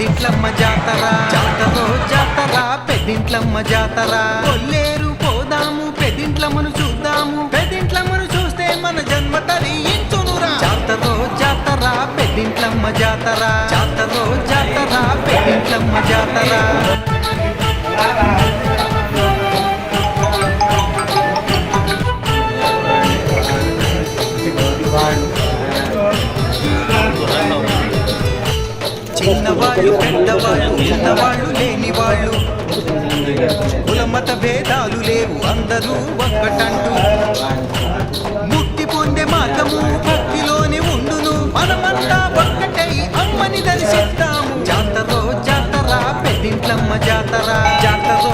పెద్దింట్లమ్మ జాతర. జాతరో జాతర పెద్దింట్లమ్మ జాతర. కొల్లేరు పోదాము పెద్దింట్లమ్మను చూద్దాము. పెద్దింట్లమ్మను చూస్తే మన జన్మ తరించునురా. జాతరో జాతర పెద్దింట్లమ్మ జాతర. జాతరో జాతర పెద్దింట్లమ్మ జాతర. వాళ్ళు పెద్దవాళ్ళు ఉన్నవాళ్ళు లేని వాళ్ళు. కులమత భేదాలు లేవు అందరూ ఒక్కటంటూ. ముక్తి పొందే మార్గము భక్తిలోనే ఉండును. మనమంతా ఒక్కటై అమ్మని దర్శిస్తాము. జాతరో జాతర పెద్దింట్లమ్మ జాతర. జాతరో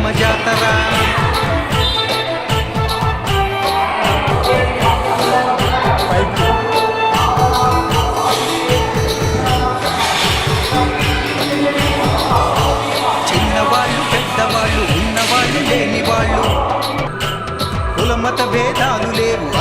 పెద్దింట్లమ్మ జాతర. చిన్నవాళ్ళు పెద్దవాళ్ళు ఉన్నవాళ్ళు లేని వాళ్ళు కులమత భేదాలు లేవు.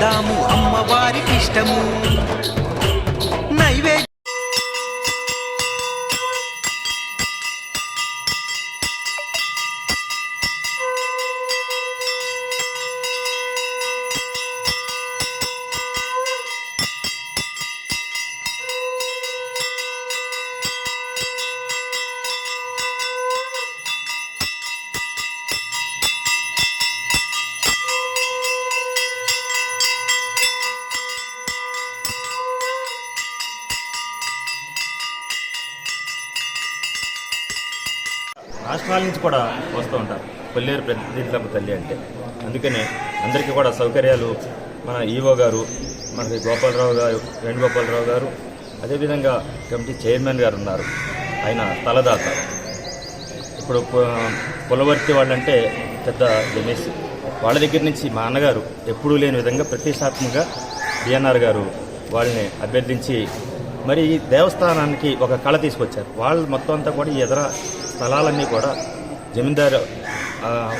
da moada. రాష్ట్రాల నుంచి కూడా వస్తూ ఉంటారు. కొల్లేరు ప్రతినిధులకు తల్లి అంటే. అందుకనే అందరికీ కూడా సౌకర్యాలు మన ఈవో గారు మనకి గోపాలరావు గారు వేణుగోపాలరావు గారు అదేవిధంగా కమిటీ చైర్మన్ గారు ఉన్నారు. ఆయన తలదాత. ఇప్పుడు పులవర్తి వాళ్ళంటే పెద్ద గణేష్ వాళ్ళ దగ్గర నుంచి మా అన్నగారు ఎప్పుడూ లేని విధంగా ప్రతిష్టాత్మకంగా డిఎన్ఆర్ గారు వాళ్ళని అభ్యర్థించి మరి ఈ దేవస్థానానికి ఒక కళ తీసుకొచ్చారు. వాళ్ళు మొత్తం అంతా కూడా ఎదర స్థలాలన్నీ కూడా జమీందారు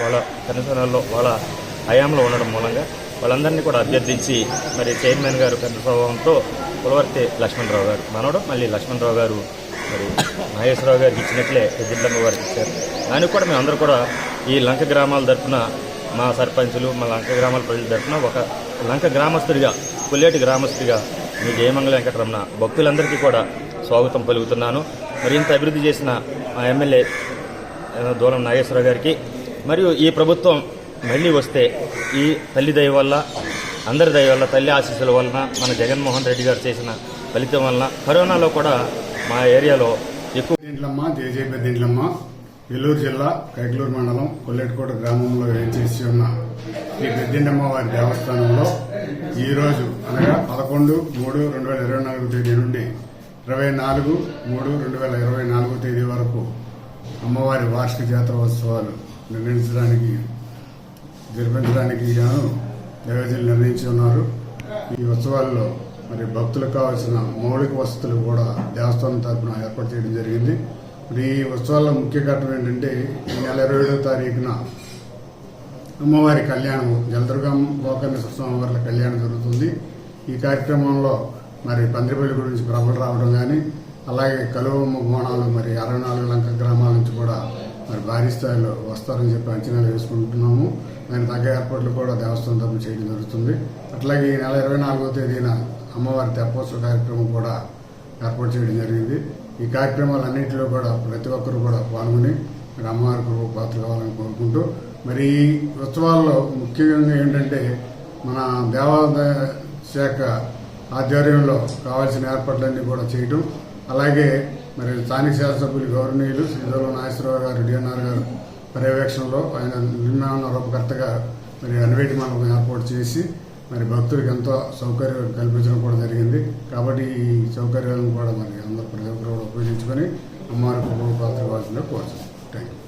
వాళ్ళ కనీసంలో వాళ్ళ హయాంలో ఉండడం మూలంగా వాళ్ళందరినీ కూడా అభ్యర్థించి మరి చైర్మన్ గారు పెద్ద ప్రభావంతో పులవర్తి లక్ష్మణరావు గారు మనవడం మళ్ళీ లక్ష్మణరావు గారు మరి మహేశ్వరరావు గారికి ఇచ్చినట్లే పెద్దమ్మ గారికి ఇచ్చారు. దానికి కూడా మేము కూడా ఈ లంక గ్రామాల తరఫున మా సర్పంచులు మా లంక గ్రామాల ప్రజల తరఫున ఒక లంక గ్రామస్తుడిగా పుల్లేటి గ్రామస్తుడిగా మీ జయమంగళ వెంకటరమణ భక్తులందరికీ కూడా స్వాగతం పలుకుతున్నాను. మరి ఇంత అభివృద్ధి చేసిన ఎమ్మెల్యే దూరం నాగేశ్వరరావు గారికి. మరియు ఈ ప్రభుత్వం మళ్ళీ వస్తే ఈ తల్లి దయ వల్ల అందరి దయ వల్ల తల్లి ఆశీస్సుల వలన మన జగన్మోహన్ రెడ్డి గారు చేసిన ఫలితం వలన కరోనాలో కూడా మా ఏరియాలో ఎక్కువ పెద్దింట్లమ్మ జయ జయ నెల్లూరు ఏలూరు జిల్లా కైకలూరు మండలం కొల్లెటికోట గ్రామంలో వేంచేసి ఉన్న. శ్రీ పెద్దిండమ్మ వారి దేవస్థానంలో ఈ రోజు అనగా పదకొండు మూడు రెండు వేల ఇరవై నాలుగు తేదీ నుండి ఇరవై నాలుగు మూడు రెండు వేల ఇరవై నాలుగు తేదీ వరకు అమ్మవారి వార్షిక జాతరోత్సవాలు నిర్ణయించడానికి జరిపించడానికి గాను దేవతలు నిర్ణయించి ఉన్నారు. ఈ ఉత్సవాల్లో మరి భక్తులకు కావాల్సిన మౌలిక వసతులు కూడా దేవస్థానం తరఫున ఏర్పాటు చేయడం జరిగింది. మరి ఈ ఉత్సవాల్లో ముఖ్య ఘట్టం ఏంటంటే ఈ నెల ఇరవై ఏడవ తారీఖున అమ్మవారి కళ్యాణం జలదుర్గం గోకర్ణ స్వామివార్ల కళ్యాణం జరుగుతుంది. ఈ కార్యక్రమంలో మరి పందిరిపల్లి గురించి ప్రభలు రావడం కానీ అలాగే కలువ బోనాలు మరి అరవై నాలుగు లంక గ్రామాల నుంచి కూడా మరి భారీ స్థాయిలో వస్తారని చెప్పి అంచనాలు వేసుకుంటున్నాము. దాని తగ్గ ఏర్పాట్లు కూడా దేవస్థానం తరపు చేయడం జరుగుతుంది. అట్లాగే ఈ నెల ఇరవై నాలుగో తేదీన అమ్మవారి తెప్పోత్సవ కార్యక్రమం కూడా ఏర్పాటు చేయడం జరిగింది. ఈ కార్యక్రమాలన్నింటిలో కూడా ప్రతి ఒక్కరు కూడా పాల్గొని మరి అమ్మవారి కృప పాత్ర కావాలని కోరుకుంటూ మరి ఈ ఉత్సవాల్లో ముఖ్యంగా ఏంటంటే మన దేవాదాయ శాఖ ఆధ్వర్యంలో కావాల్సిన ఏర్పాట్లన్నీ కూడా చేయటం. అలాగే మరి స్థానిక శాసనసభ్యులు గౌరవనీయులు శ్రీధర్వ నాగేశ్వరరావు గారు డిఎన్ఆర్ గారు పర్యవేక్షణలో ఆయన నిర్మాణ రూపకర్తగా మరి అన్వేటి మండపం ఏర్పాటు చేసి మరి భక్తులకు ఎంతో సౌకర్యం కల్పించడం కూడా జరిగింది. కాబట్టి ఈ సౌకర్యాలను కూడా మరి అందరూ ప్రతి ఒక్కరు కూడా ఉపయోగించుకొని అమ్మవారి పాత్ర కావాల్సిందిగా యూ